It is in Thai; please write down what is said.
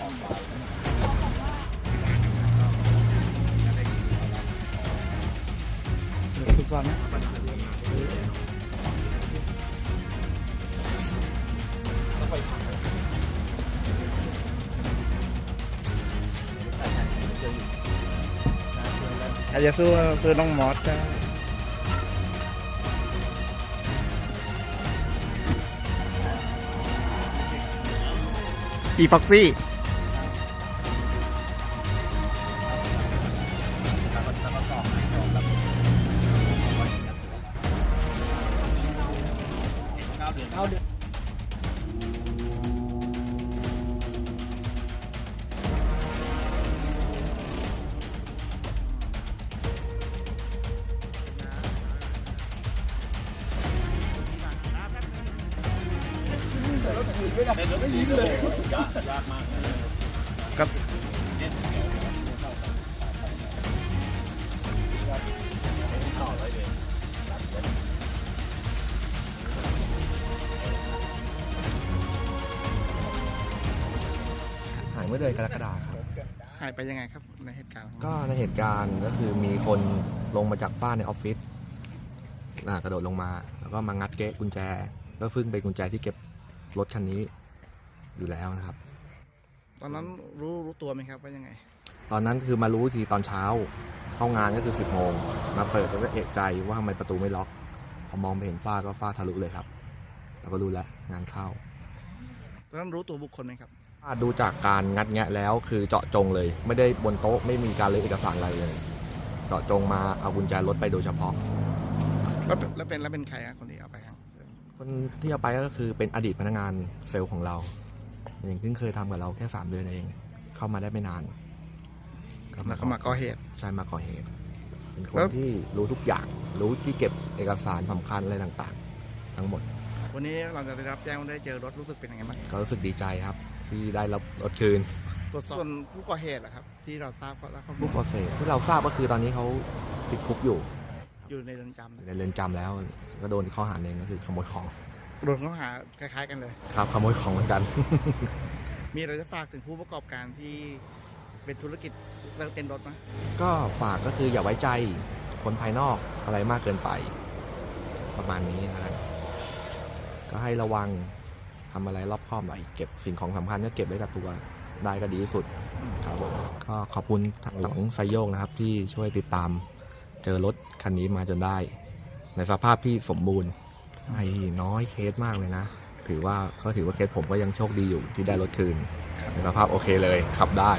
อาจจะสู้สู้น้องมอสก็อีฟ็อกซี่ ครับ เมื่อเดือนกรกฎาคมครับ หายไปยังไงครับในเหตุการณ์ของก็ในเหตุการณ์ก็คือมีคนลงมาจากฝ้าในออฟฟิศอ่ากระโดดลงมา แล้วก็มางัดเก๊ะกุญแจ ก็ซึ่งเป็นกุญแจที่เก็บรถคันนี้อยู่แล้วนะครับ ตอนนั้นรู้รู้ตัวไหมครับว่ายังไง ตอนนั้นคือมารู้ทีตอนเช้าเข้างานก็คือ 10โมงมาเปิดแล้วก็เอะใจว่าทำไมประตูไม่ล็อก พอมองไปเห็นฝ้าก็ฝ้าทะลุเลยครับ แล้วก็รู้แล้วงานเข้า ตอนนั้นรู้ตัวบุคคลไหมครับ ดูจากการงัดแงะแล้วคือเจาะจงเลย ไม่ได้บนโต๊ะไม่มีการเลยเอกสารอะไรเลย เจาะจงมาเอากุญแจรถไปโดยเฉพาะ แล้วเป็นแล้วเป็นแล้วเป็นใครอะคนที่เอาไปครับคนที่เอาไปก็คือเป็นอดีตพนักงานเซลล์ของเรา อย่างที่เคยทำกับเราแค่สามเดือนเอง เข้ามาได้ไม่นานแล้วก็มาก่อเหตุ ใช่มาก่อเหตุ เป็นคแล้นวที่รู้ทุกอย่าง รู้ที่เก็บเอกสารสำคัญอะไรต่างๆ ทั้งหมด วันนี้เราจะได้รับแจ้งว่าได้เจอรถรู้สึกเป็นยังไงบ้างก็รู้สึกดีใจครับ ที่ได้รับรถคืนตรวจสอบส่วนผู้ก่อเหตุเหรอครับ ที่เราทราบก็แล้วเขาผู้ก่อเหตุที่เราทราบก็คือตอนนี้เขาติดคุกอยู่ อยู่ในเรือนจำอยู่ในเรือนจำแล้วก็โดนข้อหาหนึ่งก็คือขโมยของโดนข้อหาคล้าย ๆ กันเลย ครับขโมยของเหมือนกัน มีอะไรจะฝากถึงผู้ประกอบการที่เป็นธุรกิจเลิกเป็นรถไหมก็ฝากก็คืออย่าไว้ใจคนภายนอกอะไรมากเกินไป ประมาณนี้นะครับ ก็ให้ระวังทำอะไรรอบคอบหน่อยเก็บสิ่งของสำคัญก็เก็บไว้กับตัวได้ก็ดีที่สุดครับผมก็ขอบคุณทางหลวงไซโยกนะครับ ที่ช่วยติดตาม เจอรถคันนี้มาจนได้ ในสภาพที่สมบูรณ์ไอ้น้อยเคสมากเลยนะ ถือว่าก็ถือว่าเคสผมก็ยังโชคดีอยู่ที่ได้รถคืนในสภาพโอเคเลยขับได้